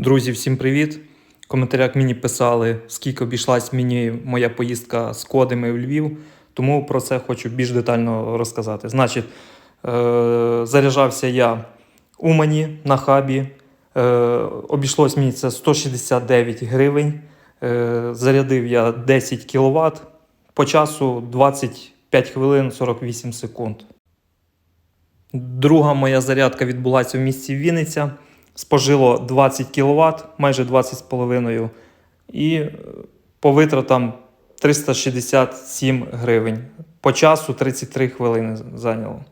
Друзі, всім привіт! В коментарях мені писали, скільки обійшлась мені моя поїздка з кодами в Львів, тому про це хочу більш детально розказати. Значить, е- заряджався я в Умані на хабі. Е- обійшлось мені це 169 гривень. Е- зарядив я 10 кВт по часу 25 хвилин 48 секунд. Друга моя зарядка відбулася в місті Вінниця. Спожило 20 кВт, майже 20,5 і е, по витратам 367 гривень. По часу 33 хвилини зайняло.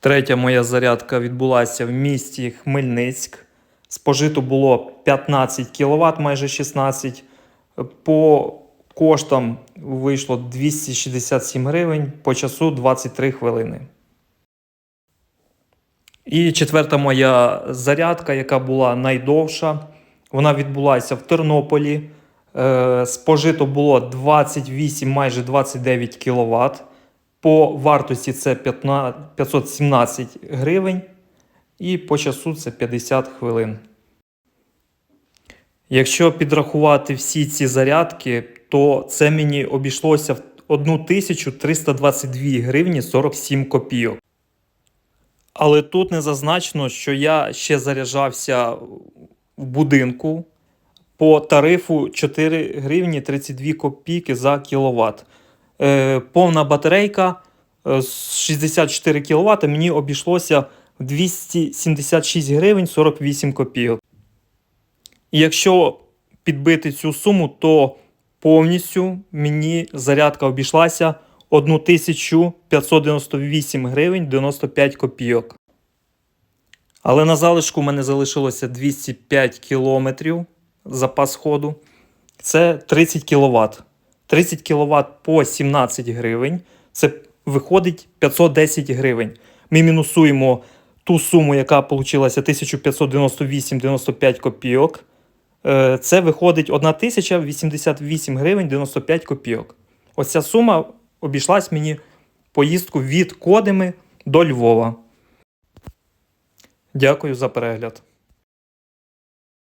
Третя моя зарядка відбулася в місті Хмельницьк. Спожито було 15 кВт, майже 16. По коштам вийшло 267 гривень, по часу 23 хвилини. І четверта моя зарядка, яка була найдовша, вона відбулася в Тернополі. Е, спожито було 28, майже 29 кВт. По вартості це 517 гривень. І по часу це 50 хвилин. Якщо підрахувати всі ці зарядки, то це мені обійшлося в 1322 гривні 47 копійок. Але тут не зазначено, що я ще заряджався в будинку по тарифу 4 гривні 32 копійки за кіловат. Е, повна батарейка е, 64 кВт мені обійшлося 276 гривень 48 копійок. Якщо підбити цю суму, то повністю мені зарядка обійшлася 1598 гривень 95 копійок. Але на залишку в мене залишилося 205 кілометрів запас ходу. Це 30 кВт. 30 кВт по 17 гривень. Це виходить 510 гривень. Ми мінусуємо ту суму, яка вийшла 1598,95 копійок. Е, Це виходить 1088 гривень 95 копійок. Ось ця сума обійшлась мені поїздку від Кодими до Львова. Дякую за перегляд.